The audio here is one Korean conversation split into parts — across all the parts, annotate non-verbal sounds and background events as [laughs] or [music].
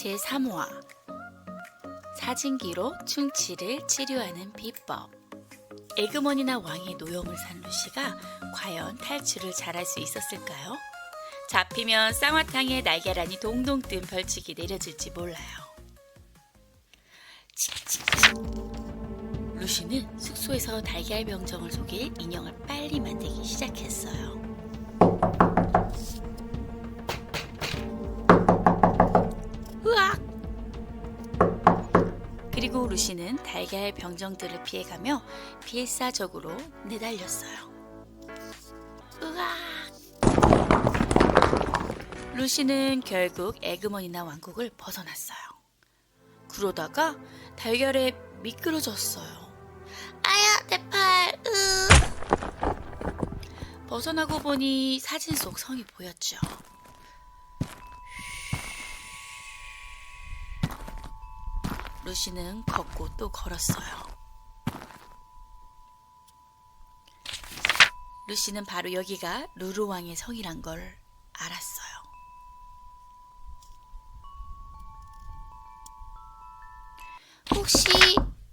제3화 사진기로 충치를 치료하는 비법 에그머니나 왕의 노여움을 산 루시가 과연 탈출을 잘할 수 있었을까요? 잡히면 쌍화탕에 날계란이 동동 뜬 벌칙이 내려질지 몰라요. 루시는 숙소에서 달걀 병정을 속일 인형을 빨리 만들기 시작했어요. 그리고 루시는 달걀 병정들을 피해가며 필사적으로 내달렸어요. 으악! 루시는 결국 에그머니나 왕국을 벗어났어요. 그러다가 달걀에 미끄러졌어요. 아야, 내 팔, 으. 벗어나고 보니 사진 속 성이 보였죠. 루시는 걷고 또 걸었어요. 루시는 바로 여기가 루루왕의 성이란 걸 알았어요. 혹시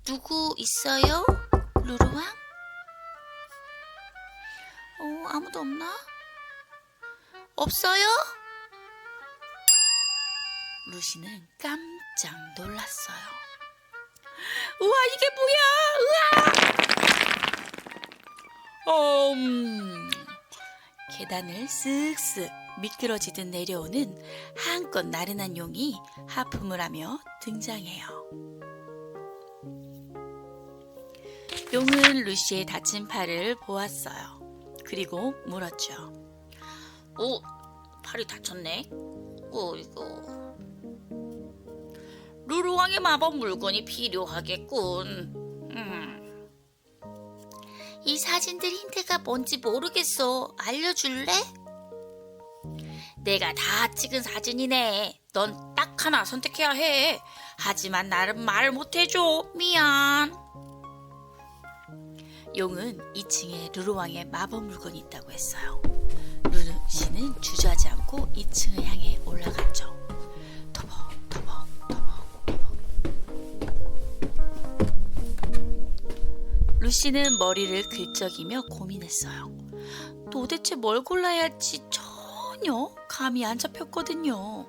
누구 있어요? 루루왕? 어, 아무도 없나? 없어요? 루시는 깜짝 놀랐어요. 우와, 이게 뭐야! 우와! 음. 계단을 쓱쓱 미끄러지듯 내려오는 한껏 나른한 용이 하품을 하며 등장해요. 용은 루시의 다친 팔을 보았어요. 그리고 물었죠. 오, 팔이 다쳤네. 어이구. 루루왕의 마법 물건이 필요하겠군. 음. 이 사진들 힌트가 뭔지 모르겠어. 알려줄래? 내가 다 찍은 사진이네. 넌 딱 하나 선택해야 해. 하지만 나는 말 못해줘. 미안. 용은 2층에 루루왕의 마법 물건이 있다고 했어요. 루루 씨는 주저하지 않고 2층을 향해 올라갔죠. 루시는 머리를 긁적이며 고민했어요. 도대체 뭘 골라야 할지 전혀 감이 안 잡혔거든요.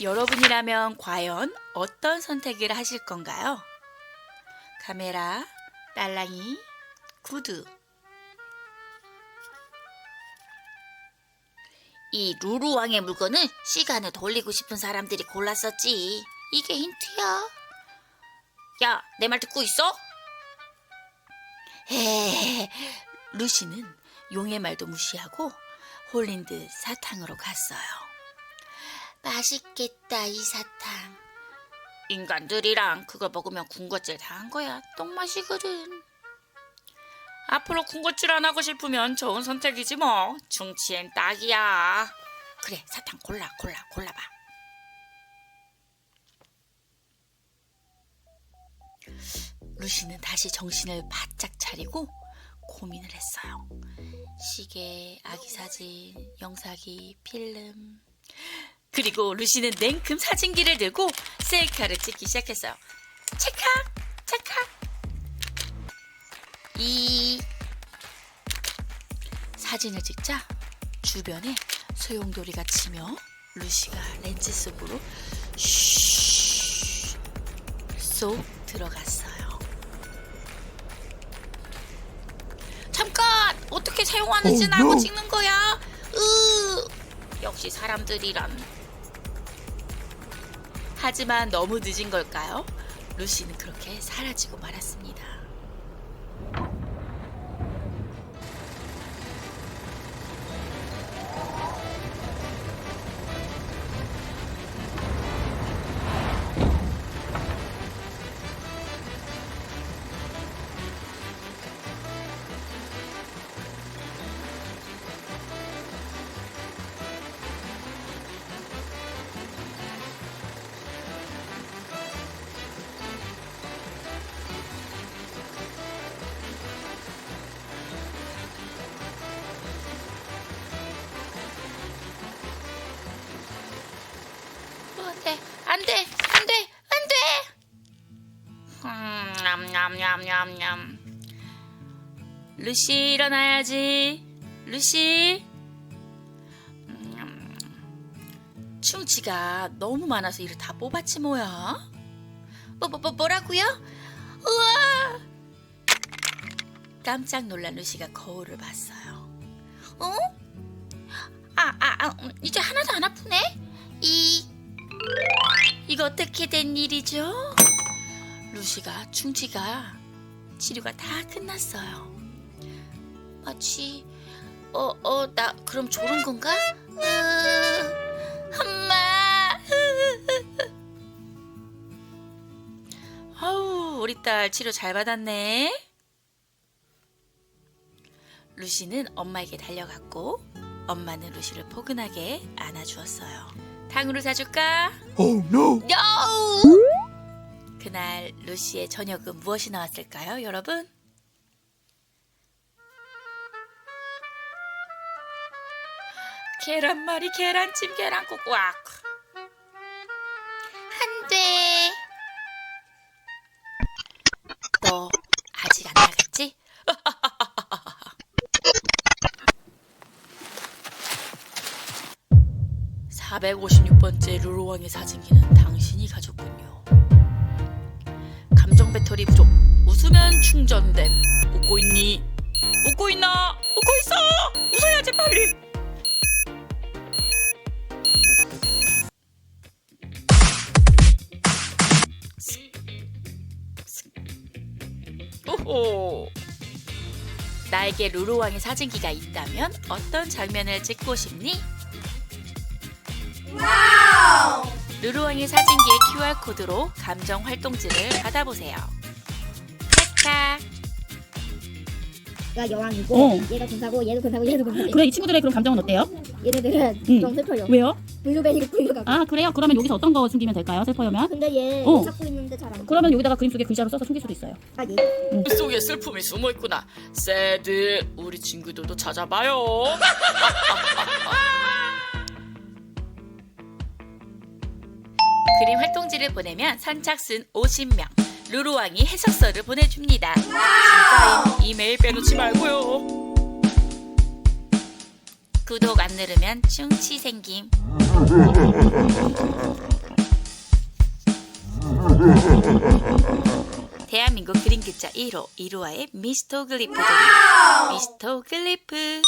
여러분이라면 과연 어떤 선택을 하실 건가요? 카메라, 딸랑이, 구두. 이 루루왕의 물건은 시간을 돌리고 싶은 사람들이 골랐었지. 이게 힌트야. 야, 내 말 듣고 있어? 헤 루시는 용의 말도 무시하고 홀린 듯 사탕으로 갔어요. 맛있겠다, 이 사탕. 인간들이랑 그걸 먹으면 군것질 다 한 거야. 똥맛이거든. 앞으로 군것질 안 하고 싶으면 좋은 선택이지 뭐. 중치엔 딱이야. 그래, 사탕 골라, 골라, 골라봐. 루시는 다시 정신을 바짝 차리고 고민을 했어요. 시계, 아기 사진, 영사기, 필름. 그리고 루시는 냉큼 사진기를 들고 셀카를 찍기 시작했어요. 찰칵, 찰칵. 이 사진을 찍자 주변에 소용돌이가 치며 루시가 렌즈 속으로 슉 쏙 들어갔어요. 어떻게 사용하는지는 알고 no. 찍는 거야? 으 역시 사람들이란. 하지만 너무 늦은 걸까요? 루시는 그렇게 사라지고 말았습니다. 냠냠. 루시 일어나야지. 루시. 냠. 충치가 너무 많아서 이를 다 뽑았지 뭐야? 뭐, 뭐, 뭐 뭐라고요? 우와! 깜짝 놀란 루시가 거울을 봤어요. 어? 아, 아, 아, 음, 이제 하나도 안 아프네? 이, 이거 어떻게 된 일이죠? 루시가 충치가 치료가 다 끝났어요. 마치, 어, 어, 나 그럼 졸은 건가? 으, 엄마! 아우, 우리 딸 치료 잘 받았네. 루시는 엄마에게 달려갔고 엄마는 루시를 포근하게 안아주었어요. 탕후루 사줄까? Oh no! No! 그날 루시의 저녁은 무엇이 나왔을까요, 여러분? 계란말이, 계란찜, 계란국. 꽉. 안 돼. 너 아직 안 나갔지? [laughs] 456번째 루로왕의 사진기는 당신이 가졌군요. 배터리 부족. 웃으면 충전됨. 웃고 있니? 웃고 있나? 웃고 있어! 웃어야지 빨리! 오호. 나에게 루루왕의 사진기가 있다면 어떤 장면을 찍고 싶니? 루루왕의 사진기의 QR코드로 감정 활동지를 받아보세요. 찰칵. 얘가 여왕이고 어. 얘가 군사고 얘도 군사고 얘도 군사고 그래 이 친구들의 그럼 감정은 어때요? 얘네들은 응. 너무 슬퍼요 왜요? 블루베리가 끌려가고 아 그래요? 그러면 여기서 어떤 거 숨기면 될까요? 슬퍼요면? 근데 얘 어. 찾고 있는데 잘 안 그러면 여기다가 그림 속에 글자로 써서 숨길 수도 있어요. 아, 얘. 그 속에 슬픔이 숨어 있구나. 새드, 우리 친구들도 찾아봐요. [laughs] 그림 활동지를 보내면 선착순 50명. 루루왕이 해석서를 보내줍니다. 이메일 빼놓지 말고요. 구독 안 누르면 충치 생김. 대한민국 그림 글자 1호 1호와의 미스터 글리프입니다. 미스터 글리프.